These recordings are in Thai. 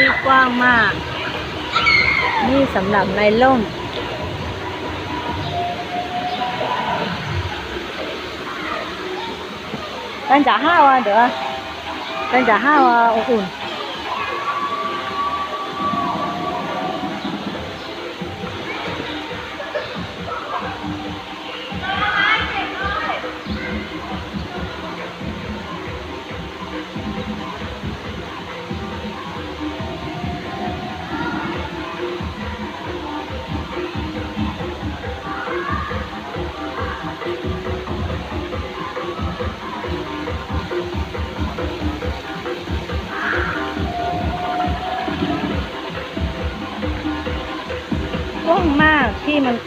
ที่กว้างมาก นี่สำหรับในร่มกันจะห้าวันเด้อ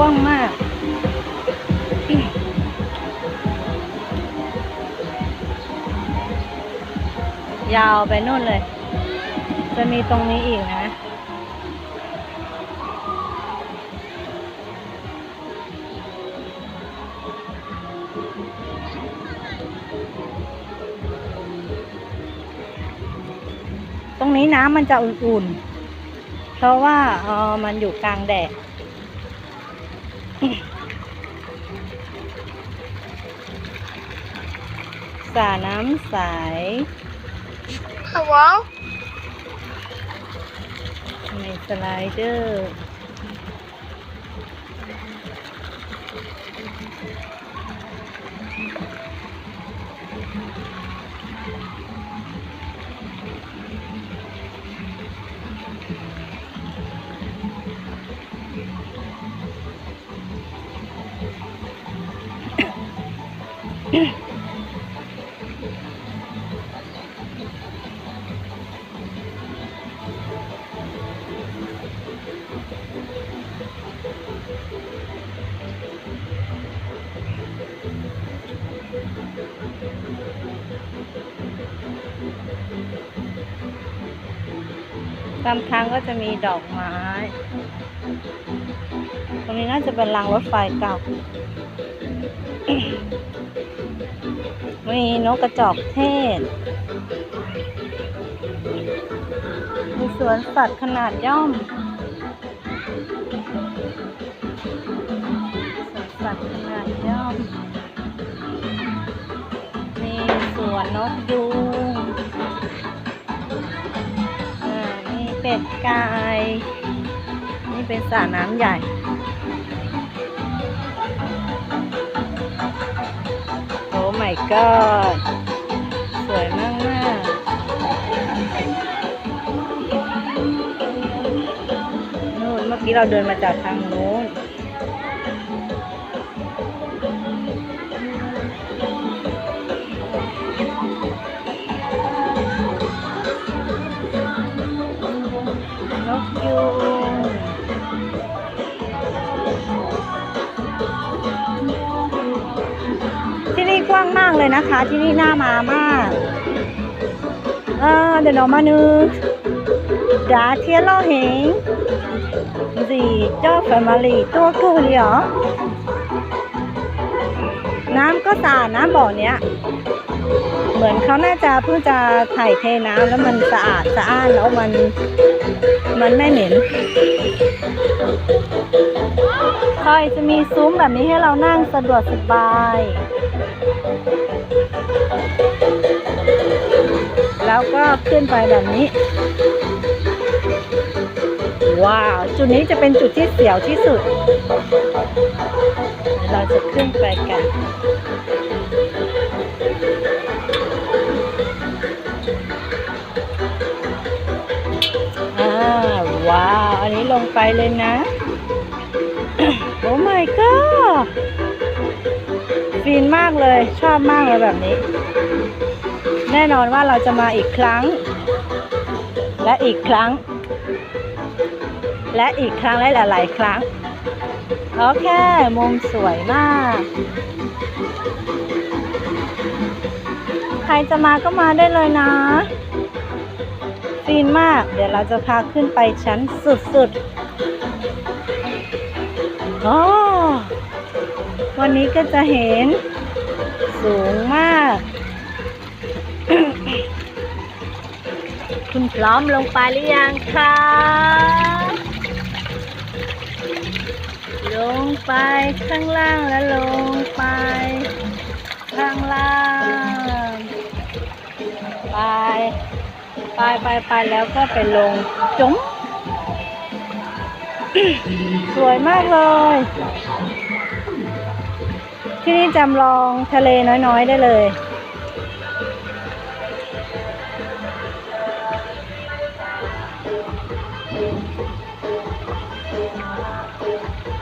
ว้างมากยาวไปนู่นเลย จะมีตรงนี้อีกนะ ตรงนี้น้ำมันจะอุ่นๆ เพราะว่าเออมันอยู่กลางแดด สระน้ำใส Hello? มีสไลเดอร์ ตามทางก็จะมีดอกไม้ ตรงนี้น่าจะเป็นรางรถไฟเก่า มีนกกระจอกเทศ มีสวนสัตว์ขนาดย่อม สวนสัตว์ขนาดย่อม มีสวนนกยูง เป็ดไก่นี่เป็นสระน้ำใหญ่โอ้ my god สวยมากมากนู่นเมื่อกี้เราเดินมาจากทางนู้น เลยนะคะ ที่นี่น่ามามากอ่าเดี๋ยวเรามานึกดาเทียนเราเห็นสีเจ้าแฟมิลี่ตัวเกลียวน้ำก็สะอาดนะบ่อเนี้ย เหมือนเขาน่าจะเพิ่งจะถ่ายเทน้ำแล้วมันสะอาดสะอ้านแล้วมัน มันไม่เหม็นคอยจะมีซุ้มแบบนี้ให้เรานั่งสะดวกสบาย แล้วก็ขึ้นไปแบบนี้ ว้าว จุดนี้จะเป็นจุดที่เสียวที่สุด เราจะขึ้นไปกันอ้าว อันนี้ลงไปเลยนะ โอ้ my god ฟินมากเลย ชอบมากเลยแบบนี้ แน่นอนว่าเราจะมาอีกครั้ง และอีกครั้ง และอีกครั้งและหลาย ๆ ครั้ง โอเค มุมสวยมาก ใครจะมาก็มาได้เลยนะฟินมาก เดี๋ยวเราจะพาขึ้นไปชั้นสุดๆอ๋อ วันนี้ก็จะเห็นสูงมาก คุณพร้อมลงไปหรือยังคะลงไปข้างล่างแล้วลงไป ข้างล่าง ไป ไปไปไปแล้วก็ไปลงจุ๋มสวยมากเลย ที่นี่จำลองทะเลน้อยๆได้เลย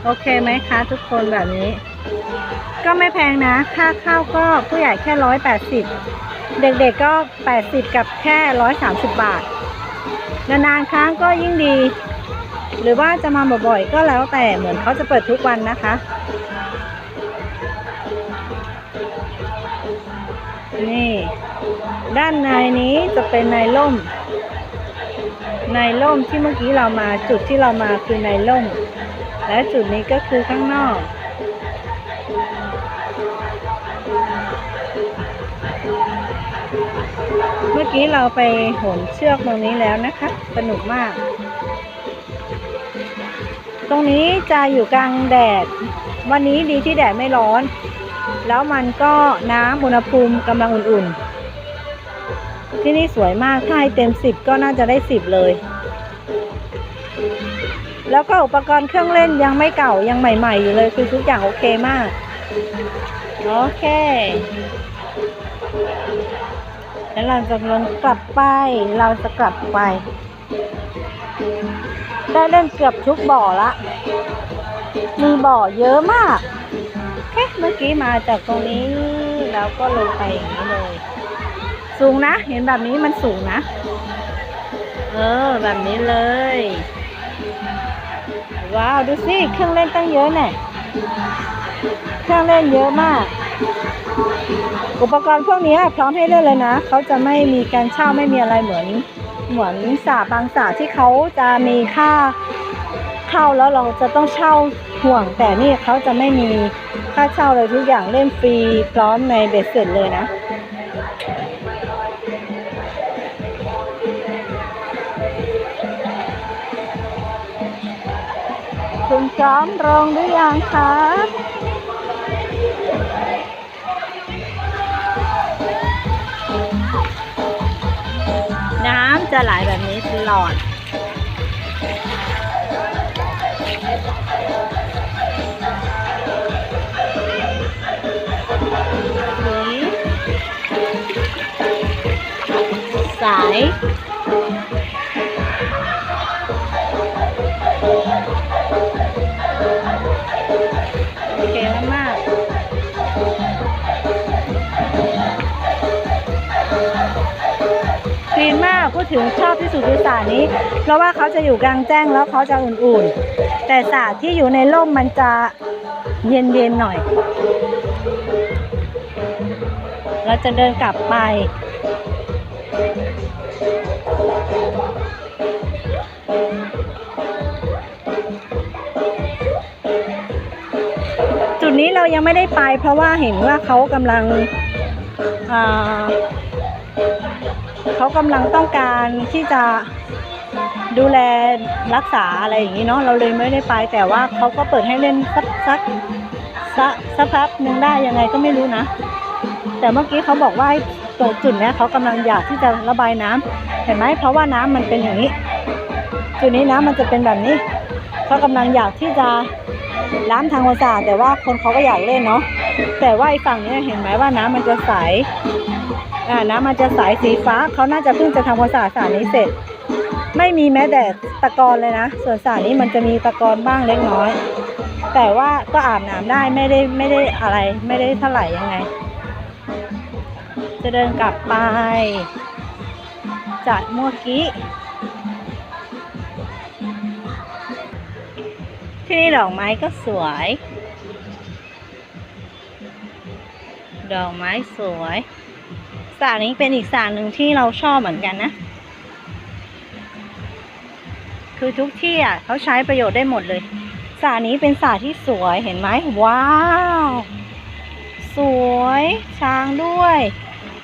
โอเคไหมคะทุกคนแบบนี้ ก็ไม่แพงนะ ค่าเข้าก็ผู้ใหญ่แค่ร้อยแปดสิบเด็กๆก็แปดสิบกับแค่ร้อยสามสิบบาท นานๆครั้งก็ยิ่งดี หรือว่าจะมาบ่อยๆก็แล้วแต่เหมือนเขาจะเปิดทุกวันนะคะ นี่ ด้านในนี้จะเป็นในร่ม ในร่มที่เมื่อกี้เรามาจุดที่เรามาคือในร่ม และจุดนี้ก็คือข้างนอก เมื่อกี้เราไปโหนเชือกตรงนี้แล้วนะคะ สนุกมาก ตรงนี้จะอยู่กลางแดด วันนี้ดีที่แดดไม่ร้อน แล้วมันก็น้ำอุณหภูมิกำลังอุ่นๆ ที่นี่สวยมาก ถ้าให้เต็มสิบก็น่าจะได้สิบเลย แล้วก็อุปกรณ์เครื่องเล่นยังไม่เก่ายังใหม่ ๆ อยู่เลย คือทุกอย่างโอเคมาก โอเค แล้วเราจะลงกลับไป เราจะกลับไป ได้เล่นเกือบทุกบ่อละ มีบ่อเยอะมาก อเคเมื่อกี้มาจากตรงนี้แล้วก็ลงไปอย่างนี้เลย สูงนะ เห็นแบบนี้มันสูงนะ เออ แบบนี้เลย ว้าว ดูสิเครื่องเล่นตั้งเยอะแน่เครื่องเล่นเยอะมาก อุปกรณ์พวกนี้พร้อมให้เล่นเลยนะ เขาจะไม่มีการเช่าไม่มีอะไรเหมือน เหมือนสระบางสระที่เขาจะมีค่าเข้าแล้วเราจะต้องเช่าห่วงแต่นี่เขาจะไม่มี ค่าเช่าเลยทุกอย่างเล่นฟรีพร้อมในเบ็ดเสร็จเลยนะ คุณพร้อมลงหรือยังคะน้ำจะไหลแบบนี้ตลอด สาย โอเคมากๆคลีนมากพูดถึงชอบที่สุดคือสระนี้ เพราะว่าเขาจะอยู่กลางแจ้งแล้วเขาจะอุ่นๆ แต่สระที่อยู่ในร่มมันจะเย็นๆหน่อย เราจะเดินกลับไป จุดนี้เรายังไม่ได้ไปเพราะว่าเห็นว่าเขากำลังเขากำลังต้องการที่จะดูแลรักษาอะไรอย่างนี้เนาะเราเลยไม่ได้ไป แต่ว่าเขาก็เปิดให้เล่นสักสักสักสักพักหนึ่งได้ยังไงก็ไม่รู้นะ แต่เมื่อกี้เขาบอกว่า ตรงจุดนี้เขากำลังอยากที่จะระบายน้ำเห็นไหมเพราะว่าน้ำมันเป็นอย่างนี้ จุดนี้น้ำมันจะเป็นแบบนี้เขากำลังอยากที่จะล้างทางภาษาสตร์แต่ว่าคนเขาก็อยากเล่นเนาะแต่ว่าอีกฝั่งนี้เห็นไหมว่าน้ำมันจะใสอ่าน้ำมันจะใสสีฟ้าเขาน่าจะเพิ่งจะทำความสะอาดสระนี้เสร็จ ไม่มีแม้แต่ตะกอนเลยนะ ส่วนสระนี้มันจะมีตะกอนบ้างเล็กน้อย แต่ว่าก็อาบน้ำได้ไม่ได้ไม่ได้อะไรไม่ได้เท่าไหร่ยังไง จะเดินกลับไป จากเมื่อกี้ที่นี่ดอกไม้ก็สวย ดอกไม้สวยสระนี้เป็นอีกสระหนึ่งที่เราชอบเหมือนกันนะ คือทุกที่อะเขาใช้ประโยชน์ได้หมดเลยสระนี้เป็นสระที่สวยเห็นไหมว้าว สวยช้างด้วย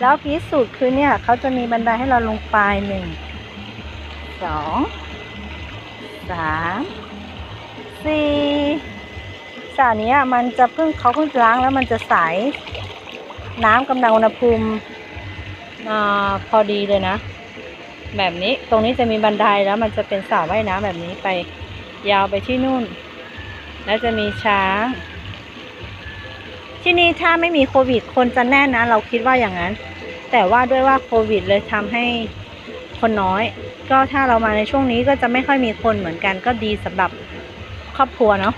แล้วพีคสุดคือเนี่ยเขาจะมีบันไดให้เราลงไปหนึ่งสองสามสี่สระนี้มันจะเพิ่งเขาเพิ่งล้างแล้วมันจะใส น้ำกำลังอุณหภูมิอาพอดีเลยนะ แบบนี้ตรงนี้จะมีบันไดแล้วมันจะเป็นสระว่ายน้ำแบบนี้ไปยาวไปที่นู่น แล้วจะมีช้าง ที่นี่ถ้าไม่มีโควิด คนจะแน่นนะ เราคิดว่าอย่างนั้น แต่ว่าด้วยว่าโควิด เลยทำให้คนน้อย ก็ถ้าเรามาในช่วงนี้ก็จะไม่ค่อยมีคนเหมือนกัน ก็ดีสำหรับครอบครัวเนาะ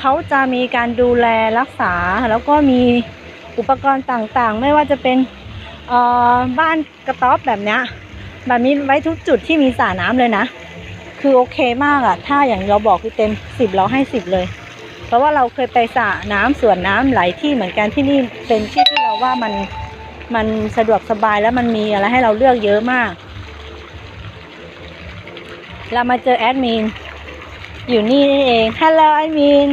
เขาจะมีการดูแลรักษาแล้วก็มีอุปกรณ์ต่างๆ ไม่ว่าจะเป็นเอ่อบ้านกระต๊อบแบบเนี้ยแบบนี้ไว้ทุกจุดที่มีสระน้ำเลยนะ คือโอเคมากอะถ้าอย่างเราบอกคือเต็มสิบเราให้สิบเลย เพราะว่าเราเคยไปสระน้ำสวนน้ำหลายที่เหมือนกันที่นี่เป็นที่ที่เราว่ามันมันสะดวกสบายแล้วมันมีอะไรให้เราเลือกเยอะมาก เรามาเจอแอดมินอยู่นี่นี่เองฮัลโหลแอดมิน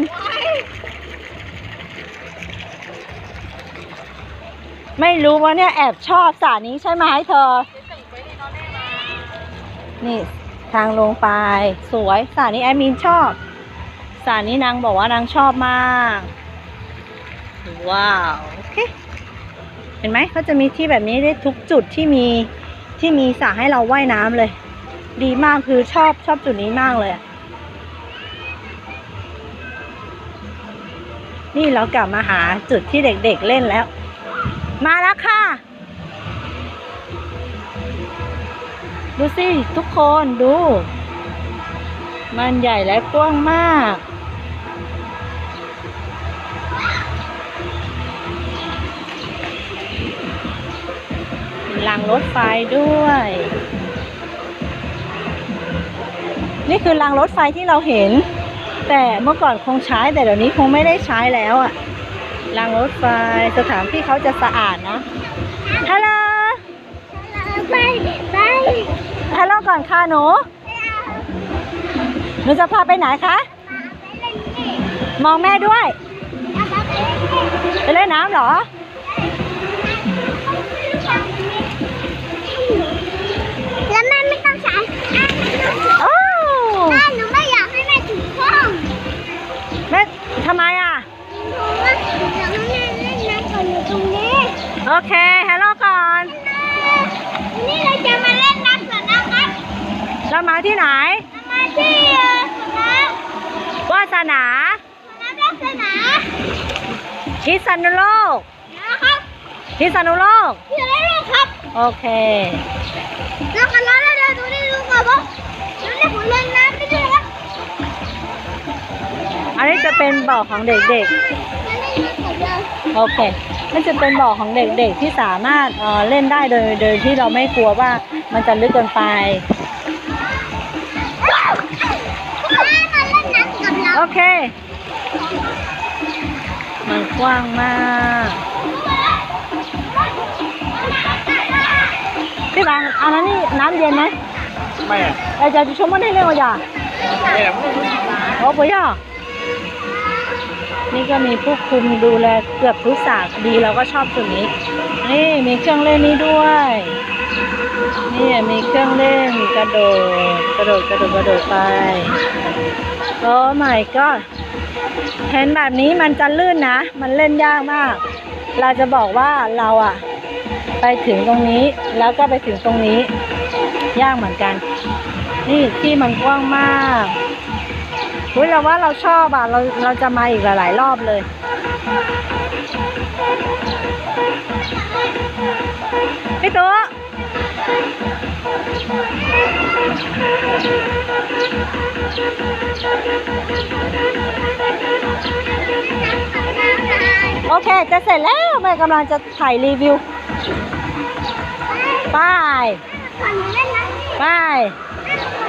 ไม่รู้ว่าเนี่ยแอบชอบสระนี้ใช่ไหมเธอ นี่ทางลงไป สวยสระนี้แอดมินชอบ สารนี้นางบอกว่านางชอบมาก ว้าวโอเคเห็นไหมเขาจะมีที่แบบนี้ได้ทุกจุดที่มีที่มีสระให้เราว่ายน้ำเลย ดีมากคือชอบชอบจุดนี้มากเลย นี่เรากลับมาหาจุดที่เด็กๆเล่นแล้ว มาแล้วค่ะ ดูสิ ทุกคนดู มันใหญ่และกว้างมากางรถไฟด้วย นี่คือรางรถไฟที่เราเห็น แต่เมื่อก่อนคงใช้แต่เดี๋ยวนี้คงไม่ได้ใช้แล้วอะรางรถไฟสถานที่เขาจะสะอาดนะฮัลโหลไปไปฮัลโหลก่อนค่ะหนูหนูจะพาไปไหนคะมองแม่ด้วย ไปเล่นน้ำเหรอ อยู่ตรงนี้โอเคฮัลโหลก่อนวันนี้เราจะมาเล่นน้ำสวนน้ำครับเรามาที่ไหนเรามาที่เอ่อสวนน้วาสนาำสวนน้ำลักษณะพิษณุโลกนะครับพิษณุโลกที่เราเล่นครับ โอเคแล้วกันแล้วเราเดินดูนี่ดูก่อนว่าแล้วเนี่ยผมเล่นน้ำไม่ด้วย อันนี้จะเป็นบ่อของเด็กแล้วนี่น้ำกับเราๆโอเคมันจะเป็นบ่อของเด็กๆที่สามารถเอ่อเล่นได้โดยโดยที่เราไม่กลัวว่ามันจะลึกเกินไปแม่มาเล่นน้ำกับเราโอเค มันกว้างมากพี่บางอันนั้นนี่น้ำเย็นไหมไม่อะไอ้จะชมว่าได้เรื่องอะไรไม่อะโอ้ปุยอะ นี่ก็มีผู้คุมดูแลเกือบทุกสากดีเราก็ชอบจุดนี้ นี่มีเครื่องเล่นนี้ด้วยนี่มีเครื่องเล่นกระโดดกระโดดกระโดดกระโดดไปโอ้ my god เห็นแบบนี้มันจะลื่นนะ มันเล่นยากมาก เราจะบอกว่าเราอะไปถึงตรงนี้แล้วก็ไปถึงตรงนี้ ยากเหมือนกัน นี่ที่มันกว้างมาก อุ้ยเราว่าเราชอบอะเราเราจะมาอีกหลายๆรอบเลย พี่ตัวโอเค จะเสร็จแล้วแม่กำลังจะถ่ายรีวิว ไป ไป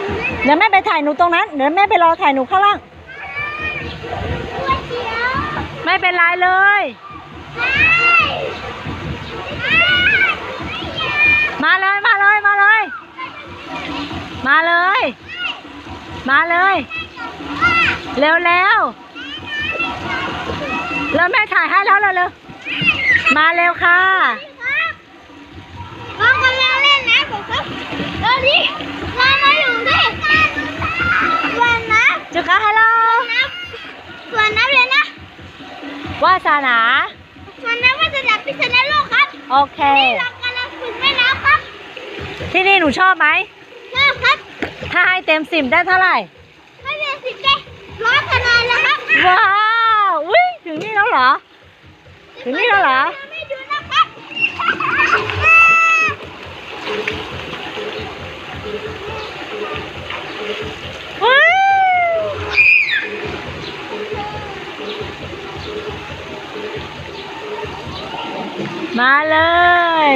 เล่นน้เดี๋ยวแม่ไปถ่ายหนูตรงนั้น เดี๋ยวแม่ไปรอถ่ายหนูข้างล่างำตัวเชียวไม่เป็นไรเลย มาเลย มาเลย มาเลย มาเลย มาเลย เร็วเร็วแล้วแม่ถ่ายให้แล้วเร็วเร็วมาเร็วค่ะน้องกำลังเล่นน้ำผมครับตอน Cuka hello Suana Riana วาสนาสวนนะำวาสนาพิษณุโลกครับโอเค นี่เรากำลังฝึกแม่น้ำครับ ที่นี่หนูชอบไหมชอบครับ ถ้าให้เต็มสิบได้เท่าไหร่ให้เต็มสิบได้ร้อยคะแนนแล้วครับ ว้าว อุ้ยถึงนี่แล้วเหรอ ถึงนี่แล้วเหรอ มาเลย